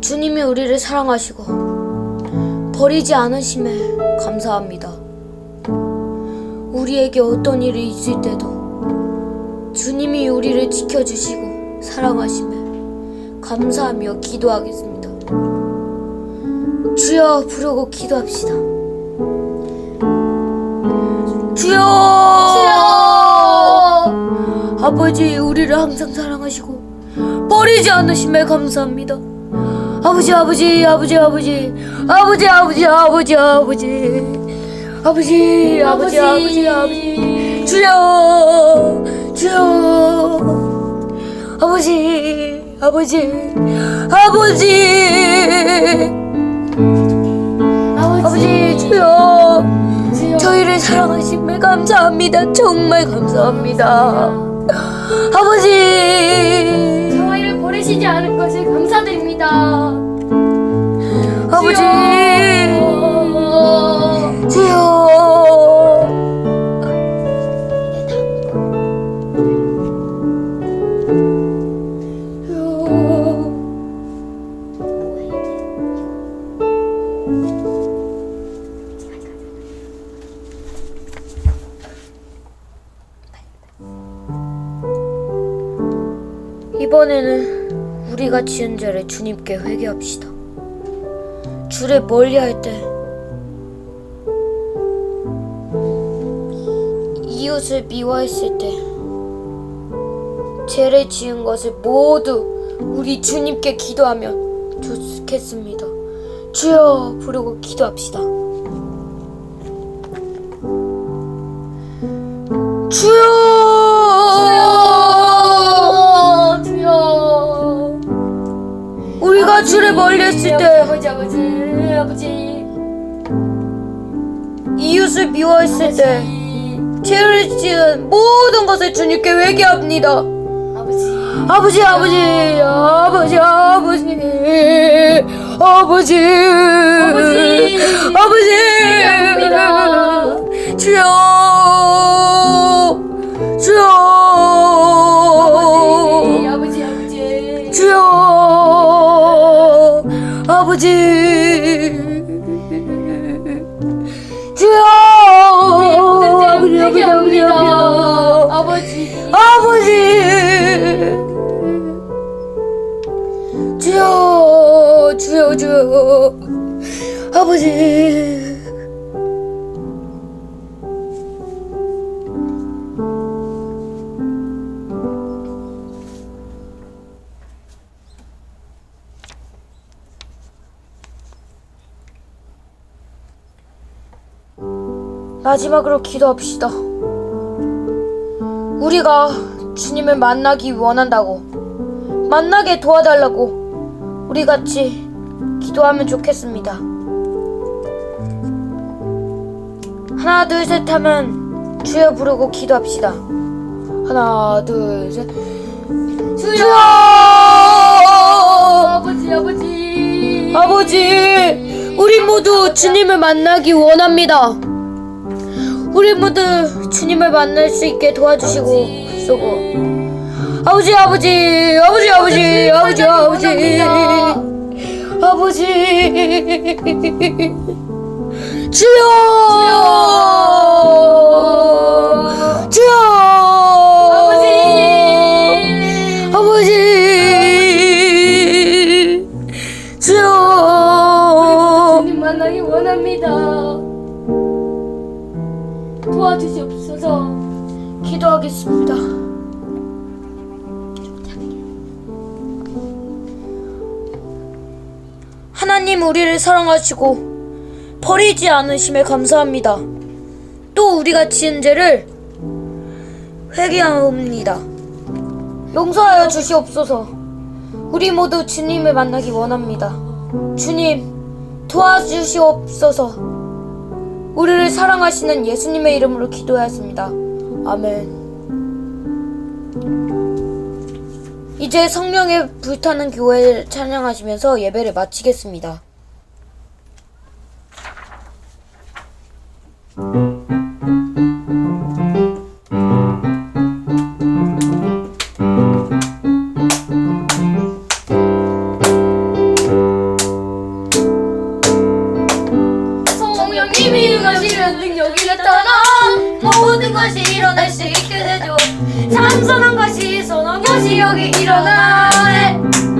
주님이 우리를 사랑하시고 버리지 않으심에 감사합니다. 우리에게 어떤 일이 있을 때도 주님이 우리를 지켜주시고 사랑하심에 감사하며 기도하겠습니다. 주여 부르고 기도합시다. 주여! 아버지 우리를 항상 사랑하시고 버리지 않으심에 감사합니다. 아버지 아버지 아버지 아버지. 아버지 아버지 아버지 아버지. 아버지 아버지 아버지 주여 주여. 아버지 아버지 아버지. 아버지 주여. 저희를 사랑하심에 감사합니다. 정말 감사합니다. 아버지 버리시지 않을 것을 감사드립니다. 아버지 이번에는 우리가 지은 죄를 주님께 회개합시다. 주를 멀리할 때 이웃을 미워했을 때 죄를 지은 것을 모두 우리 주님께 기도하면 좋겠습니다. 주여 부르고 기도합시다. 멀리했을 때. 아버지 아버지 아버지 이웃을 미워했을 때 지은 모든 것을 주님께 회개합니다. 아버지. 아버지 아버지 아버지 아버지 아버지. 아버지. 주여 아버지. 주여 우리 회개합니다. 아버지. 아버지. 주여 주여 주여. 아버지 마지막으로 기도합시다. 우리가 주님을 만나기 원한다고 만나게 도와달라고 우리 같이 기도하면 좋겠습니다. 하나 둘 셋 하면 주여 부르고 기도합시다. 하나 둘 셋. 주여! 아버지 아버지 아버지, 우리 모두 주님을 만나기 원합니다. 우리 모두 주님을 만날 수 있게 도와주시고 쏘고. 아버지 아버지 아버지 아버지 아버지 아버지. 아버지. 주여! 주여 도와주시옵소서. 기도하겠습니다. 하나님 우리를 사랑하시고 버리지 않으심에 감사합니다. 또 우리가 지은 죄를 회개하옵니다. 용서하여 주시옵소서. 우리 모두 주님을 만나기 원합니다. 주님 도와주시옵소서. 우리를 사랑하시는 예수님의 이름으로 기도하였습니다. 아멘. 이제 성령의 불타는 교회를 찬양하시면서 예배를 마치겠습니다. 비밀 것이면 능력이를 떠나 모든 것이 일어날 수 있게 되죠 참선한 것이 선한 것이 여기 일어나네.